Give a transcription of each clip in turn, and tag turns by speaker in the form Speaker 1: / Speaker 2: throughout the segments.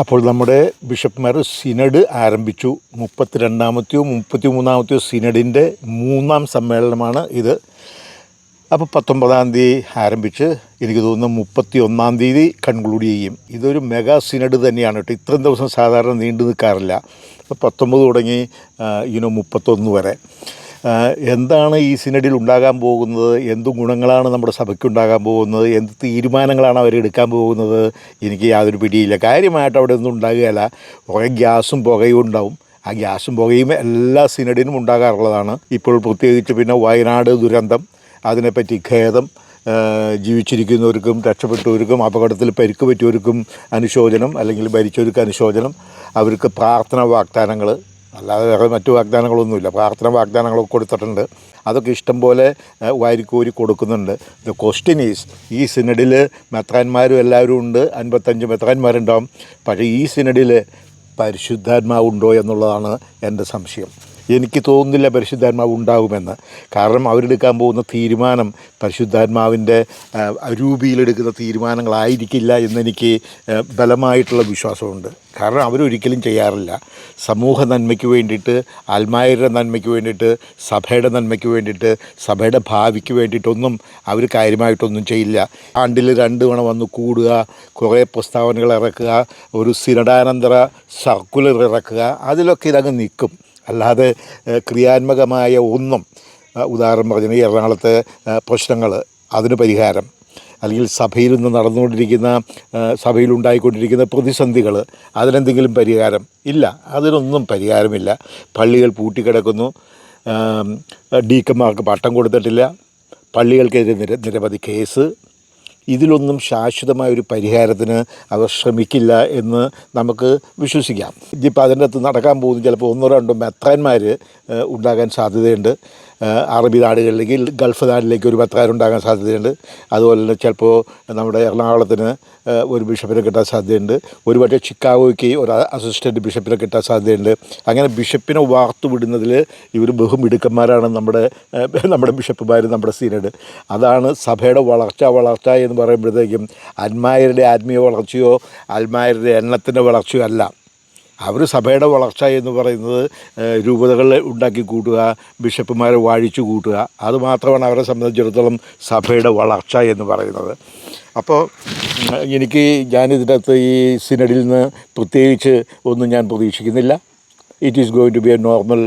Speaker 1: അപ്പോൾ നമ്മുടെ ബിഷപ്പ്മാർ സിനഡ് ആരംഭിച്ചു. മുപ്പത്തിരണ്ടാമത്തെയോ മുപ്പത്തി മൂന്നാമത്തെയോ സിനഡിന്റെ മൂന്നാം സമ്മേളനമാണ് ഇത്. അപ്പോൾ പത്തൊമ്പതാം തീയതി ആരംഭിച്ച് എനിക്ക് തോന്നുന്നു മുപ്പത്തി ഒന്നാം തീയതി കൺക്ലൂഡ് ചെയ്യും ഇതൊരു മെഗാ സിനഡ് തന്നെയാണ് കേട്ടോ. ഇത്രയും ദിവസം സാധാരണ നീണ്ടു നിൽക്കാറില്ല. അപ്പോൾ പത്തൊമ്പത് തുടങ്ങി ഇനോ മുപ്പത്തൊന്ന് വരെ. എന്താണ് ഈ സിനഡിൽ ഉണ്ടാകാൻ പോകുന്നത്? എന്ത് ഗുണങ്ങളാണ് നമ്മുടെ സഭയ്ക്ക് ഉണ്ടാകാൻ പോകുന്നത്? എന്ത് തീരുമാനങ്ങളാണ് അവർ എടുക്കാൻ പോകുന്നത്? എനിക്ക് യാതൊരു പിടിയില്ല. കാര്യമായിട്ട് അവിടെ ഒന്നും ഉണ്ടാകുകയില്ല. കുറേ ഗ്യാസും പുകയും ഉണ്ടാവും. ആ ഗ്യാസും പുകയും എല്ലാ സിനഡിനും ഉണ്ടാകാറുള്ളതാണ്. ഇപ്പോൾ പ്രത്യേകിച്ച് പിന്നെ വയനാട് ദുരന്തം അതിനെപ്പറ്റി ഖേദം ജീവിച്ചിരിക്കുന്നവർക്കും രക്ഷപ്പെട്ടവർക്കും അപകടത്തിൽ പരിക്ക് പറ്റിയവർക്കും അനുശോചനം അല്ലെങ്കിൽ ഭരിച്ചവർക്ക് അനുശോചനം അവർക്ക് പ്രാർത്ഥന വാഗ്ദാനങ്ങൾ അല്ലാതെ വേറെ മറ്റു വാഗ്ദാനങ്ങളൊന്നുമില്ല. പ്രാർത്ഥന വാഗ്ദാനങ്ങളൊക്കെ കൊടുത്തിട്ടുണ്ട്. അതൊക്കെ ഇഷ്ടംപോലെ വാരിക്കോരി കൊടുക്കുന്നുണ്ട്. ദ ക്വസ്റ്റ്യൻ ഈസ് ഈ സിനഡിൽ മെത്രാന്മാരും എല്ലാവരും ഉണ്ട്. അൻപത്തഞ്ച് മെത്രാന്മാരുണ്ടാവും. പക്ഷേ ഈ സിനഡിൽ പരിശുദ്ധാത്മാവുണ്ടോ എന്നുള്ളതാണ് എന്റെ സംശയം. എനിക്ക് തോന്നുന്നില്ല പരിശുദ്ധാത്മാവ് ഉണ്ടാകുമെന്ന് കാരണം അവരെടുക്കാൻ പോകുന്ന തീരുമാനം പരിശുദ്ധാത്മാവിന്റെ രൂപിയിലെടുക്കുന്ന തീരുമാനങ്ങളായിരിക്കില്ല എന്നെനിക്ക് ബലമായിട്ടുള്ള വിശ്വാസമുണ്ട്. കാരണം അവരൊരിക്കലും ചെയ്യാറില്ല. സമൂഹ നന്മയ്ക്ക് വേണ്ടിയിട്ട് ആത്മായരുടെ നന്മയ്ക്ക് വേണ്ടിയിട്ട് സഭയുടെ നന്മയ്ക്ക് വേണ്ടിയിട്ട് സഭയുടെ ഭാവിക്ക് വേണ്ടിയിട്ടൊന്നും അവർ കാര്യമായിട്ടൊന്നും ചെയ്യില്ല. ആണ്ടിൽ രണ്ട് തവണ വന്ന് കൂടുക കുറേ പ്രസ്താവനകൾ ഇറക്കുക ഒരു സിനഡാനന്തര സർക്കുലർ ഇറക്കുക അതിലൊക്കെ ഇതങ്ങ് നിൽക്കും. അല്ലാതെ ക്രിയാത്മകമായ ഒന്നും ഉദാഹരണം പറഞ്ഞാൽ എറണാകുളത്തെ പ്രശ്നങ്ങൾ അതിന് പരിഹാരം അല്ലെങ്കിൽ സഭയിൽ നിന്ന് നടന്നുകൊണ്ടിരിക്കുന്ന സഭയിലുണ്ടായിക്കൊണ്ടിരിക്കുന്ന പ്രതിസന്ധികൾ അതിനെന്തെങ്കിലും പരിഹാരം? ഇല്ല. അതിനൊന്നും പരിഹാരമില്ല. പള്ളികൾ പൂട്ടിക്കിടക്കുന്നു. ഡീക്കന്മാർക്ക് പട്ടം കൊടുത്തിട്ടില്ല. പള്ളികൾക്കെതിരെ നിര നിരവധി കേസ്. ഇതിലൊന്നും ശാശ്വതമായ ഒരു പരിഹാരത്തിന് അവർ ശ്രമിക്കില്ല എന്ന് നമുക്ക് വിശ്വസിക്കാം. ഇനിയിപ്പോൾ അതിന്റെ അകത്ത് നടക്കാൻ പോകുന്ന. ചിലപ്പോൾ ഒന്നോ രണ്ടോ മെത്താന്മാർ ഉണ്ടാകാൻ സാധ്യതയുണ്ട്. അറബി നാടുകളിലേക്ക് ഗൾഫ് നാട്ടിലേക്ക് ഒരു മെത്രാൻ സാധ്യതയുണ്ട്. അതുപോലെ തന്നെ ചിലപ്പോൾ നമ്മുടെ എറണാകുളത്തിന് ഒരു ബിഷപ്പിനെ കിട്ടാൻ സാധ്യതയുണ്ട്. ഒരുപക്ഷെ ചിക്കാഗോയ്ക്ക് ഒരു അസിസ്റ്റന്റ് ബിഷപ്പിനെ കിട്ടാൻ സാധ്യതയുണ്ട്. അങ്ങനെ ബിഷപ്പിനെ വാർത്തുവിടുന്നതിൽ ഇവർ ബഹുമിടുക്കന്മാരാണ് നമ്മുടെ നമ്മുടെ ബിഷപ്പുമാർ നമ്മുടെ സീനഡ്. അതാണ് സഭയുടെ വളർച്ച വളർച്ച എന്ന് പറയുമ്പോഴത്തേക്കും അന്മാരുടെ ആത്മീയ വളർച്ചയോ അന്മാരുടെ എണ്ണത്തിന്റെ വളർച്ചയോ അല്ല. അവർ സഭയുടെ വളർച്ച എന്ന് പറയുന്നത് രൂപതകൾ ഉണ്ടാക്കി കൂട്ടുക ബിഷപ്പുമാരെ വാഴിച്ചു കൂട്ടുക അതുമാത്രമാണ് അവരെ സംബന്ധിച്ചിടത്തോളം സഭയുടെ വളർച്ച എന്ന് പറയുന്നത്. അപ്പോൾ എനിക്ക് ഞാനിതിന്റെ അകത്ത് ഈ സിനഡിൽ നിന്ന് പ്രത്യേകിച്ച് ഒന്നും ഞാൻ പ്രതീക്ഷിക്കുന്നില്ല. It is going to be a normal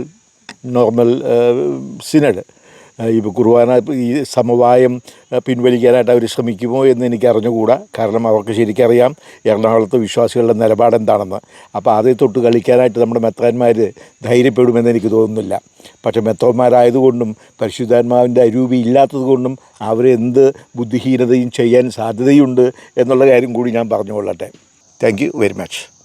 Speaker 1: normal synod. ഇപ്പോൾ കുർബാന ഈ സമവായം പിൻവലിക്കാനായിട്ട് അവർ ശ്രമിക്കുമോ എന്ന് എനിക്ക് അറിഞ്ഞുകൂടാ കാരണം അവർക്ക് ശരിക്കറിയാം എറണാകുളത്ത് വിശ്വാസികളുടെ നിലപാട് എന്താണെന്ന് അപ്പോൾ അതേ തൊട്ട് കളിക്കാനായിട്ട് നമ്മുടെ മെത്രാന്മാർ ധൈര്യപ്പെടുമെന്ന് എനിക്ക് തോന്നുന്നില്ല. പക്ഷേ മെത്തോന്മാരായതുകൊണ്ടും പരിശുദ്ധാത്മാവിന്റെ അരൂപി ഇല്ലാത്തതുകൊണ്ടും അവരെന്ത് ബുദ്ധിഹീനതയും ചെയ്യാൻ സാധ്യതയുണ്ട് എന്നുള്ള കാര്യം കൂടി ഞാൻ പറഞ്ഞുകൊള്ളട്ടെ. Thank you very much